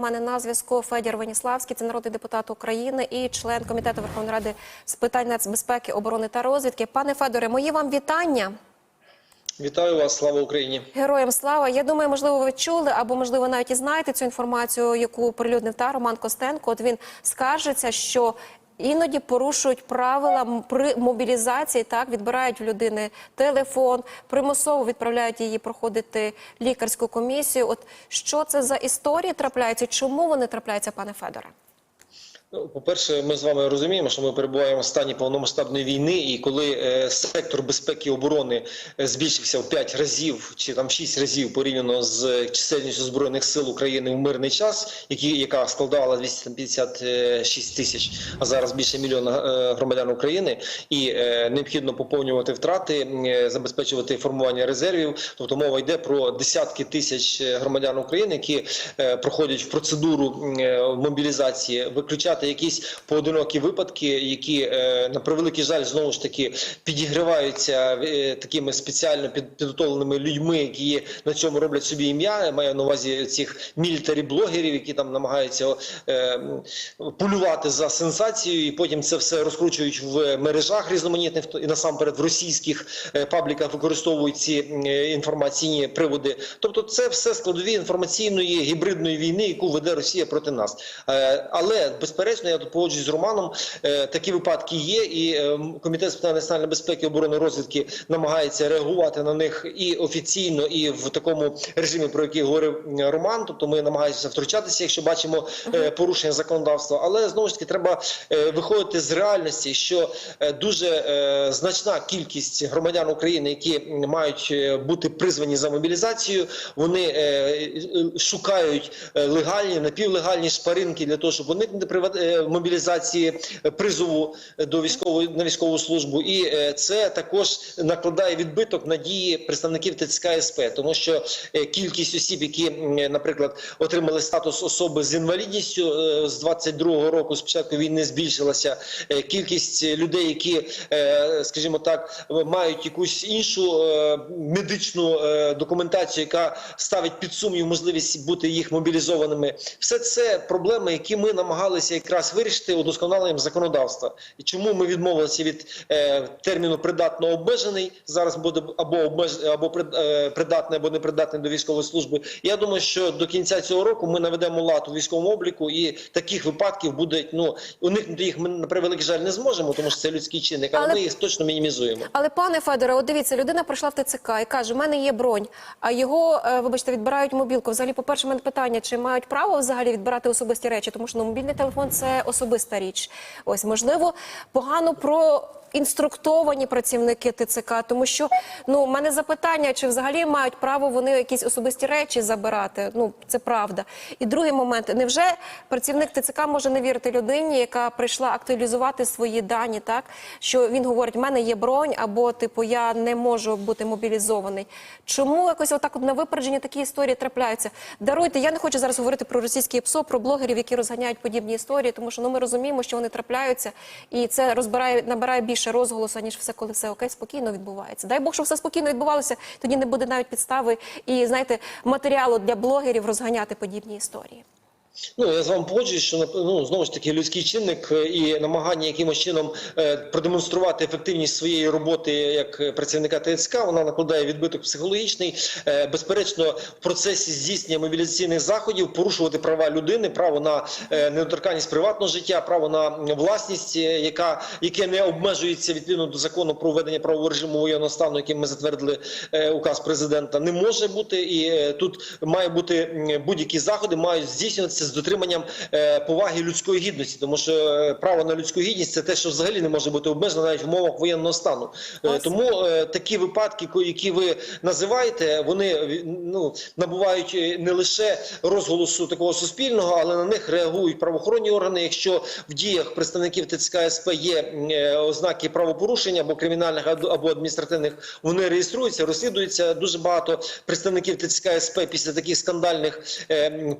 У мене на зв'язку Федір Веніславський, це народний депутат України і член комітету Верховної Ради з питань нацбезпеки, оборони та розвідки. Пане Федоре, мої вам вітання. Вітаю вас, слава Україні. Героям слава. Я думаю, можливо, ви чули або можливо навіть і знаєте цю інформацію, яку прилюднив та Роман Костенко. От він скаржиться, що іноді порушують правила при мобілізації. Так відбирають в людини телефон, примусово відправляють її проходити лікарську комісію. От що це за історії трапляються? Чому вони трапляються, пане Федоре? Ну, По-перше, ми з вами розуміємо, що ми перебуваємо в стані повномасштабної війни, і коли е, сектор безпеки і оборони е, збільшився в 5 разів чи там в 6 разів порівняно з чисельністю збройних сил України в мирний час, які яка складала 256 тисяч, а зараз більше мільйона е, громадян України, і е, необхідно поповнювати втрати, е, забезпечувати формування резервів. Тобто мова йде про десятки тисяч е, громадян України, які е, проходять в процедуру е, мобілізації, виключати якісь поодинокі випадки, які е, на превеликий жаль знову ж таки підігриваються е, такими спеціально під- підготовленими людьми, які на цьому роблять собі ім'я. Я маю на увазі цих мілітарі блогерів, які там намагаються е, полювати за сенсацією, і потім це все розкручують в мережах різноманітних і насамперед в російських пабліках використовують ці інформаційні приводи. Тобто, це все складові інформаційної гібридної війни, яку веде Росія проти нас. Але безперечно, я тут погоджуюсь з Романом. е, Такі випадки є, і е, комітет з питань національної безпеки, оборони розвідки намагається реагувати на них і офіційно, і в такому режимі, про який говорив Роман. Тобто, ми намагаємося втручатися, якщо бачимо е, порушення законодавства. Але знову ж таки треба виходити з реальності, що дуже значна кількість громадян України, які мають бути призвані за мобілізацію, вони шукають легальні, напівлегальні шпаринки для того, щоб уникнути прива- е, мобілізації е, призову е, до військової на військову службу, і е, це також накладає відбиток на дії представників ТЦК СП, тому що е, кількість осіб, які, наприклад, отримали статус особи з інвалідністю з 22-го року, з початку війни збільшилася. Кількість людей, які, скажімо так, мають якусь іншу медичну документацію, яка ставить під сумнів можливість бути їх мобілізованими. Все це проблеми, які ми намагалися якраз вирішити удосконаленням законодавства. І чому ми відмовилися від е, терміну придатно обмежений зараз буде або обмеж або е, придатний, або непридатний до військової служби. Я думаю, що до кінця цього року ми наведемо лад у військовому обліку, і таких випадків буде ну уникнути їх. Ми на превеликий жаль не зможемо, тому що це людський чинник, але, Але- ми їх точно мінімізуємо. Але пане Федоре, от дивіться, людина прийшла в ТЦК і каже: у мене є бронь, а його, е, вибачте, відбирають мобілку. Взагалі, по перше, мене питання: чи мають право взагалі відбирати особисті речі? Тому що ну, мобільний телефон це особиста річ. Ось можливо, погано про. Інструктовані працівники ТЦК, тому що ну у мене запитання, чи взагалі мають право вони якісь особисті речі забирати? Ну це правда. І другий момент: невже працівник ТЦК може не вірити людині, яка прийшла актуалізувати свої дані, так що він говорить, в мене є бронь, або типу я не можу бути мобілізований. Чому якось отак от на випередження такі історії трапляються? Даруйте, я не хочу зараз говорити про російське ПСО, про блогерів, які розганяють подібні історії, тому що ну ми розуміємо, що вони трапляються, і це розбирає набирає більше розголосу, ніж все, коли все окей, спокійно відбувається. Дай Бог, щоб все спокійно відбувалося, тоді не буде навіть підстави і знаєте матеріалу для блогерів розганяти подібні історії. Ну я з вами погоджуюсь, що ну, знову ж таки людський чинник е, і намагання якимось чином е, продемонструвати ефективність своєї роботи як працівника ТСК, вона накладає відбиток психологічний. Е, безперечно, в процесі здійснення мобілізаційних заходів порушувати права людини, право на недоторканність приватного життя, право на власність, яка яке не обмежується відповідно до закону про введення правового режиму воєнного стану, яким ми затвердили указ президента, не може бути. І тут має бути будь-які заходи мають здійснюватися з дотриманням е, поваги людської гідності, тому що е, право на людську гідність це те, що взагалі не може бути обмежено навіть в умовах воєнного стану. Е, Тому такі випадки, які ви називаєте, вони ну набувають не лише розголосу такого суспільного, але на них реагують правоохоронні органи. Якщо в діях представників ТЦК СП є ознаки правопорушення або кримінальних або адміністративних, вони реєструються, розслідуються. Дуже багато представників ТЦК СП після таких скандальних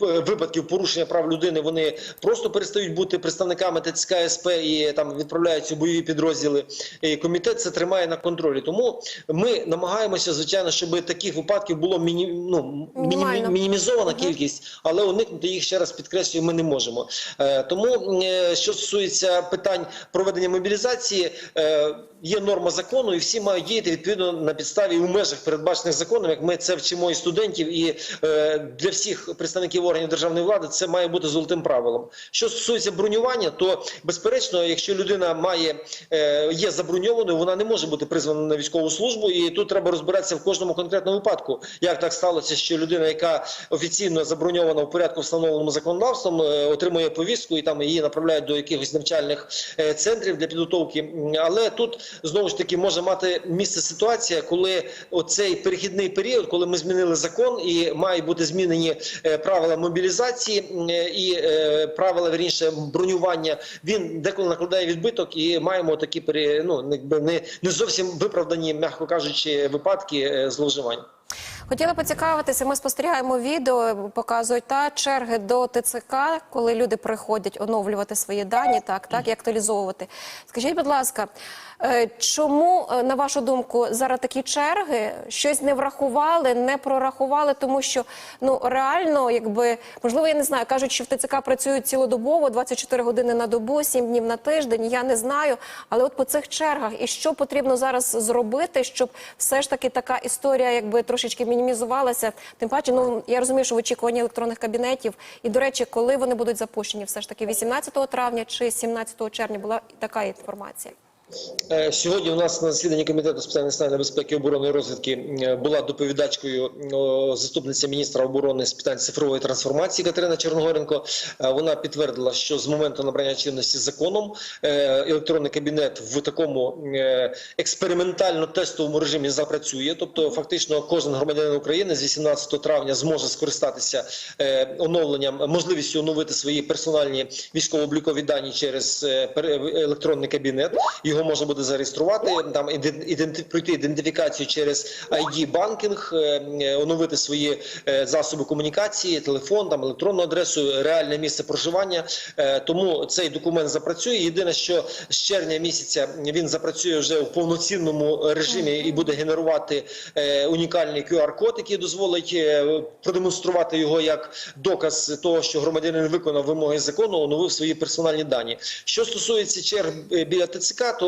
випадків порушення порушення прав людини вони просто перестають бути представниками ТЦК СП і там відправляються у бойові підрозділи. І комітет це тримає на контролі. Тому ми намагаємося, звичайно, щоб таких випадків було міні, ну, міні, мінімізована кількість, але уникнути їх ще раз підкреслюю, ми не можемо. Е, тому е, що стосується питань проведення мобілізації, е, є норма закону, і всі мають діяти відповідно на підставі і у межах передбачених законом. Як ми це вчимо і студентів, і е, для всіх представників органів державної влади це має бути золотим правилом. Що стосується бронювання, то безперечно, якщо людина має е, є заброньованою, вона не може бути призвана на військову службу, і тут треба розбиратися в кожному конкретному випадку. Як так сталося, що людина, яка офіційно заброньована в порядку встановленому законодавством, е, отримує повістку і там її направляють до якихось навчальних е, центрів для підготовки. Але тут знову ж таки може мати місце ситуація, коли оцей перехідний період, коли ми змінили закон і мають бути змінені правила мобілізації і е, правила вірніше бронювання, він деколи накладає відбиток, і маємо такі ну, не, не зовсім виправдані, м'яко кажучи, випадки е, зловживань. Хотіла поцікавитися. Ми спостерігаємо відео, показують та черги до ТЦК, коли люди приходять оновлювати свої дані, так так і актуалізовувати. Скажіть, будь ласка, е, чому е, на вашу думку зараз такі черги щось не врахували, не прорахували, тому що ну реально, якби можливо, я не знаю, кажуть, що в ТЦК працюють цілодобово, 24 години на добу, 7 днів на тиждень. Я не знаю, але от по цих чергах і що потрібно зараз зробити, щоб все ж таки така історія, якби трошечки мінімізувалася. Тим паче, ну я розумію, що в очікуванні електронних кабінетів. І до речі, коли вони будуть запущені, все ж таки 18 травня чи 17 червня була така інформація. Е, Сьогодні у нас на засіданні комітету з питань національної безпеки, оборони і розвідки е, була доповідачкою заступниця міністра оборони з питань цифрової трансформації Катерина Чорногоренко. Е, Вона підтвердила, що з моменту набрання чинності законом електронний кабінет в такому експериментально-тестовому режимі запрацює. Тобто, фактично, кожен громадянин України з 18 травня зможе скористатися оновленням, можливістю оновити свої персональні військово-облікові дані через електронний кабінет. Його можна буде зареєструвати, там іден- іденти- пройти ідентифікацію через ID банкінг, е, е, оновити свої е, засоби комунікації, телефон, там електронну адресу, реальне місце проживання. Тому цей документ запрацює. Єдине, що з червня місяця він запрацює вже в повноцінному режимі і буде генерувати унікальний QR-код, який дозволить продемонструвати його як доказ того, що громадянин виконав вимоги закону, оновив свої персональні дані. Що стосується черг біля ТЦК, то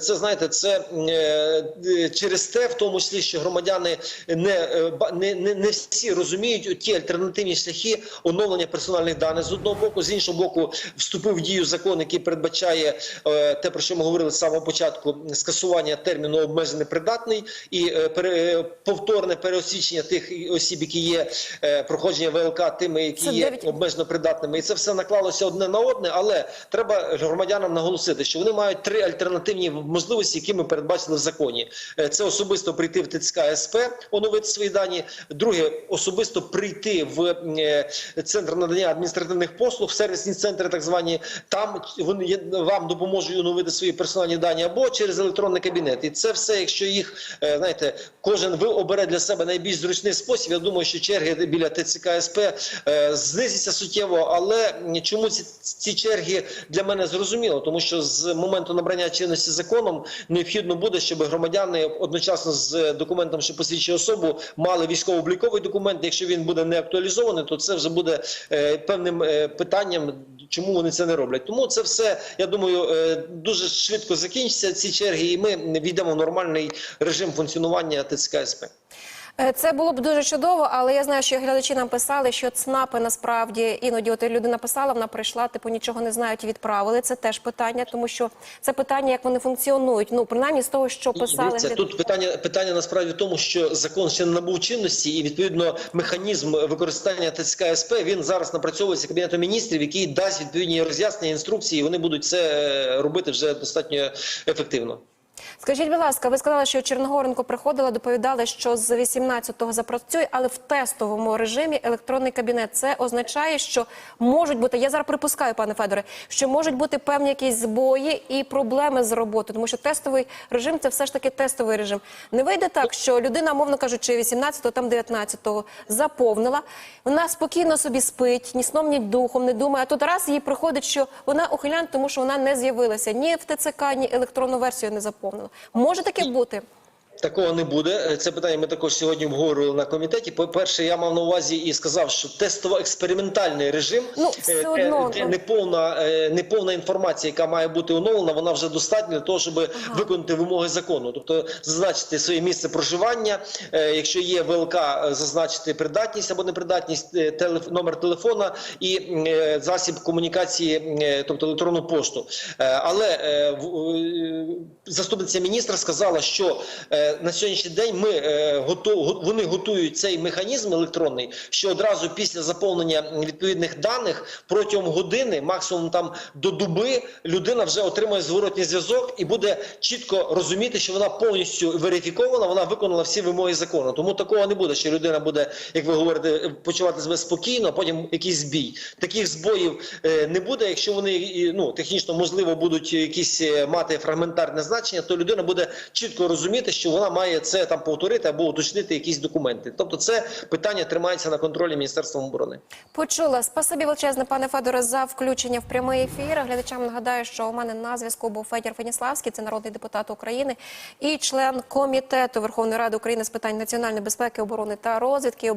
це знаєте, це е, е, через те, в тому числі, що громадяни не, е, не, не, не всі розуміють ті альтернативні шляхи оновлення персональних даних з одного боку, з іншого боку, вступив в дію закон, який передбачає те, про що ми говорили з самого початку, скасування терміну обмежений придатний і повторне переосвідчення тих осіб, які є проходження ВЛК, тими, які Це є обмежено придатними, і це все наклалося одне на одне. Але треба громадянам наголосити, що вони мають три альтернативні можливості, які ми передбачили в законі. Е, Це особисто прийти в ТЦК СП, оновити свої дані. Друге, особисто прийти в е, центр надання адміністративних послуг, в сервісні центри, так звані. Там вони вам допоможуть оновити свої персональні дані або через електронний кабінет. І це все, якщо їх е, знаєте, кожен ви обере для себе найбільш зручний спосіб. Я думаю, що черги біля ТЦК СП знизяться суттєво, але чому ці, ці черги для мене зрозуміло? Тому що з моменту набрання чинності законом необхідно буде, щоб громадяни одночасно з документом, що посвідчує особу, мали військово-обліковий документ. Якщо він буде не актуалізований, то це вже буде е, певним е, питанням. Чому вони це не роблять? Тому це все, я думаю, е, дуже швидко закінчиться ці черги, і ми війдемо в нормальний режим функціонування ТЦК СП. Е, Це було б дуже чудово, але я знаю, що глядачі нам писали, що ЦНАПи насправді іноді от людина писала, вона прийшла, типу нічого не знають і відправили. Це теж питання, тому що це питання, як вони функціонують. Ну принаймні з того, що писали Дивіться, тут питання питання насправді в тому, що закон ще не набув чинності, і відповідно механізм використання ТЦК СП він зараз напрацьовується кабінетом міністрів, який дасть відповідні роз'яснення, інструкції. і Вони будуть це е, робити вже достатньо ефективно. Скажіть, будь ласка, ви сказали, що Черногоренко приходила, доповідали, що з 18-го запрацює, але в тестовому режимі електронний кабінет. Це означає, що можуть бути, я зараз припускаю, пане Федоре, що можуть бути певні якісь збої і проблеми з роботою, тому що тестовий режим це все ж таки тестовий режим. Не вийде так, що людина, мовно кажучи, 18-го, там 19-го заповнила, вона спокійно собі спить, ні сном, ні духом не думає. А тут раз їй приходить, що вона ухилянт, тому що вона не з'явилася ні в ТЦК, ні електронну версію не заповнила. Може таке бути? Такого не буде. Е, Це питання ми також сьогодні обговорювали на комітеті. По-перше, я мав на увазі і сказав, що тестово-експериментальний режим, Ну, все е, одно, ну. неповна, е, неповна інформація, яка має бути оновлена, вона вже достатня для того, щоб виконати вимоги закону. Тобто зазначити своє місце проживання, е, якщо є ВЛК, е, зазначити придатність або непридатність, е, номер телефона і е, засіб комунікації, е, тобто електронну пошту. Е, Але е, в- е, заступниця міністра сказала, що е, на сьогоднішній день ми е, готов, вони готують цей механізм електронний, що одразу після заповнення відповідних даних протягом години, максимум там до доби, людина вже отримує зворотній зв'язок і буде чітко розуміти, що вона повністю верифікована, вона виконала всі вимоги закону. Тому такого не буде, що людина буде, як ви говорите, почувати себе спокійно, а потім якийсь збій. Таких збоїв е, не буде. Якщо вони ну технічно можливо будуть якісь е, мати фрагментарне значення, то людина буде чітко розуміти, що вона має це там повторити або уточнити якісь документи. Тобто, це питання тримається на контролі Міністерством оборони. Почула. Спасибі величезне, пане Федоре, за включення в прямий ефір. Глядачам нагадаю, що у мене на зв'язку був Федір Феніславський, це народний депутат України і член комітету Верховної Ради України з питань національної безпеки, оборони та розвідки.